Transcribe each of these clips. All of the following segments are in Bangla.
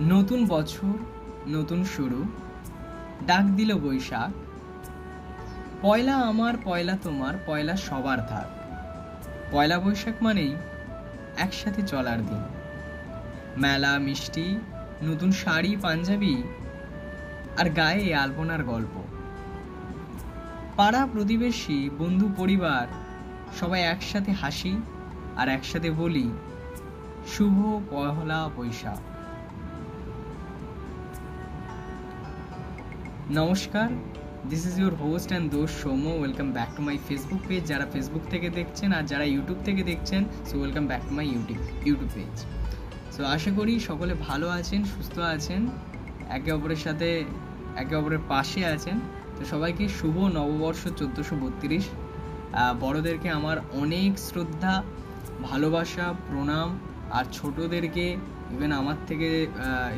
নতুন বছর, নতুন শুরু, ডাক দিল বৈশাখ, পয়লা আমার, পয়লা তোমার, পয়লা সবার থাক পয়লা বৈশাখ মানেই একসাথে চলার দিন। মেলা, মিষ্টি, নতুন শাড়ি, পাঞ্জাবি আর গায়ে আলপনার গল্প। পাড়া প্রতিবেশী, বন্ধু, পরিবার সবাই একসাথে হাসি আর একসাথে বলি, শুভ পয়লা বৈশাখ। নমস্কার this is your host and দোষ সৌম welcome back to my Facebook page যারা ফেসবুক থেকে দেখছেন আর যারা ইউটিউব থেকে দেখছেন so welcome back to my YouTube YouTube page so আশা করি সকলে ভালো আছেন, সুস্থ আছেন, একে অপরের সাথে, একে অপরের পাশে আছেন। তো সবাইকে শুভ নববর্ষ চোদ্দোশো বত্রিশ। বড়োদেরকে আমার অনেক শ্রদ্ধা, ভালোবাসা, প্রণাম, আর ছোটোদেরকে ইভেন আমার থেকে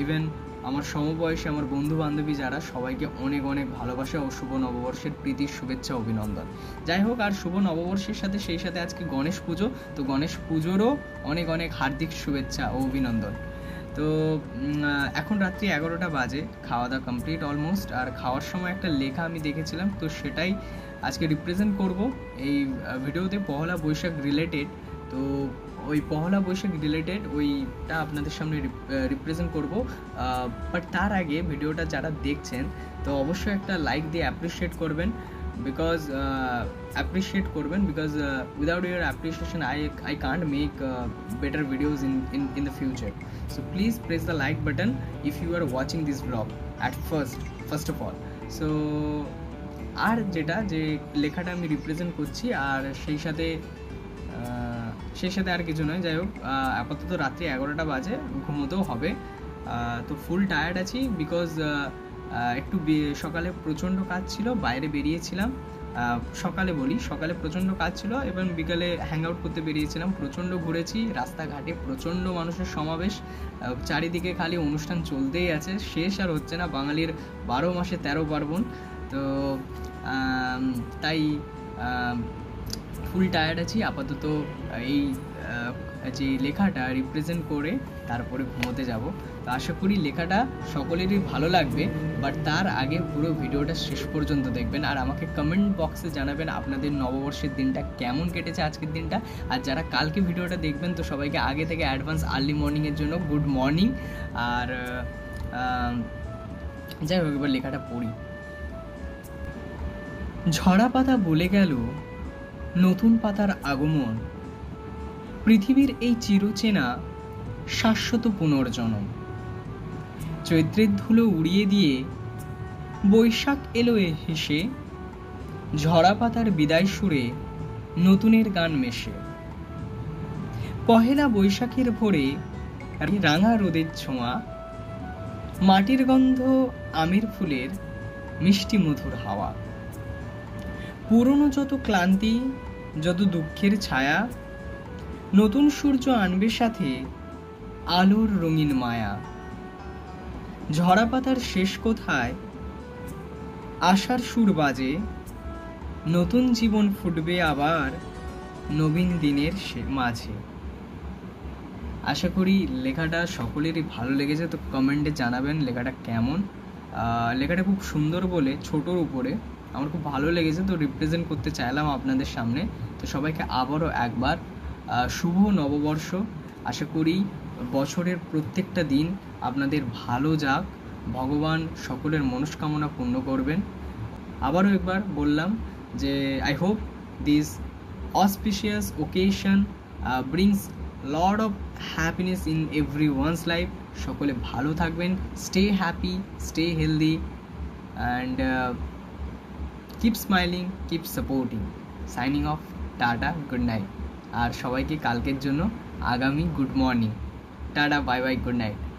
ইভেন আমার সমবয়সী আমার বন্ধু বান্ধবী যারা সবাইকে অনেক অনেক ভালোবাসা ও শুভ নববর্ষের প্রীতির শুভেচ্ছা অভিনন্দন। যাই হোক, আর শুভ নববর্ষের সাথে সেই সাথে আজকে গণেশ পুজো। তো গণেশ পুজোরও অনেক অনেক হার্দিক শুভেচ্ছা ও অভিনন্দন। তো এখন রাত্রি এগারোটা বাজে খাওয়া দাওয়া কমপ্লিট অলমোস্ট আর খাওয়ার সময় একটা লেখা আমি দেখেছিলাম, তো সেটাই আজকে রিপ্রেজেন্ট করব। এই ভিডিওতে পহলা বৈশাখ রিলেটেড তো ওই পহলা বৈশাখ রিলেটেড ওইটা আপনাদের সামনে রিপ্রেজেন্ট করব। বাট তার আগে ভিডিওটা যারা দেখছেন, তো অবশ্যই একটা লাইক দিয়ে অ্যাপ্রিসিয়েট করবেন। বিকজ অ্যাপ্রিসিয়েট করবেন because without your appreciation I I can't make better videos in in in the future so please press the like button if you are watching this blog at first first of all so আর যেটা যে লেখাটা আমি রিপ্রেজেন্ট করছি, আর সেই সাথে সেই সাথে আর কিছু নয়। যাই হোক আপাতত রাত্রি এগারোটা বাজে, ঘুমোতেও হবে। তো ফুল টায়ার্ড আছি বিকজ একটু সকালে প্রচণ্ড কাজ ছিল, বাইরে বেরিয়েছিলাম। সকালে বলি, সকালে প্রচণ্ড কাজ ছিল, এবং বিকালে হ্যাং আউট করতে বেরিয়েছিলাম। প্রচণ্ড ঘুরেছি, রাস্তাঘাটে প্রচণ্ড মানুষের সমাবেশ। চারিদিকে খালি অনুষ্ঠান চলতেই আছে। শেষ আর হচ্ছে না বাঙালির বারো মাসে তেরো পার্বণ। তো তাই ফুল টায়ার্ড আছি, আপাতত এই যে লেখাটা রিপ্রেজেন্ট করে তারপরে ঘুমোতে যাব। তো আশা করি লেখাটা সকলেরই ভালো লাগবে বাট তার আগে পুরো ভিডিওটা শেষ পর্যন্ত দেখবেন। আর আমাকে কমেন্ট বক্সে জানাবেন আপনাদের নববর্ষের দিনটা কেমন কেটেছে আজকের দিনটা। আর যারা কালকে ভিডিওটা দেখবেন, তো সবাইকে আগে থেকে অ্যাডভান্স আর্লি মর্নিংয়ের জন্য গুড মর্নিং আর যাই হোক, এবার লেখাটা পড়ি। ঝরা পাতা বলে গেল নতুন পাতার আগমন। পৃথিবীর এই চিরচেনা, শাশ্বত পুনর্জন্ম চৈত্রের ধুলো উড়িয়ে দিয়ে বৈশাখ এলো এ হেসে, ঝরা পাতার বিদায় সুরে নতুনের গান মেশে। পহেলা বৈশাখের ভোরে রাঙা রোদের ছোঁয়া, মাটির গন্ধ আমের ফুলের মিষ্টি মধুর হাওয়া। পুরনো যত ক্লান্তি, যত দুঃখের ছায়া, নতুন সূর্য আনবে সাথে আলোর রঙিন মায়া। ঝরা পাতার শেষ কোথায়? আশার সুর বাজে, নতুন জীবন ফুটবে আবার নবীন দিনের মাঝে। আশা করি লেখাটা সকলেরই ভালো লেগেছে, তো কমেন্টে জানাবেন লেখাটা কেমন। লেখাটা খুব সুন্দর বলে ছোটোর উপরে। আমার খুব ভালো লেগেছে তো রিপ্রেজেন্ট করতে চাইলাম আপনাদের সামনে। তো সবাইকে আবারও একবার শুভ নববর্ষ। আশা করি বছরের প্রত্যেকটা দিন আপনাদের ভালো যাক। ভগবান সকলের মনস্কামনা পূর্ণ করবেন। আবারও একবার বললাম যে I hope this occasion uh, brings lot happiness in every everyone's life সকলে ভালো থাকবেন stay happy stay healthy and keep smiling keep supporting signing off tata good night আর সবাইকে কালকের জন্য আগামী good morning tata bye bye good night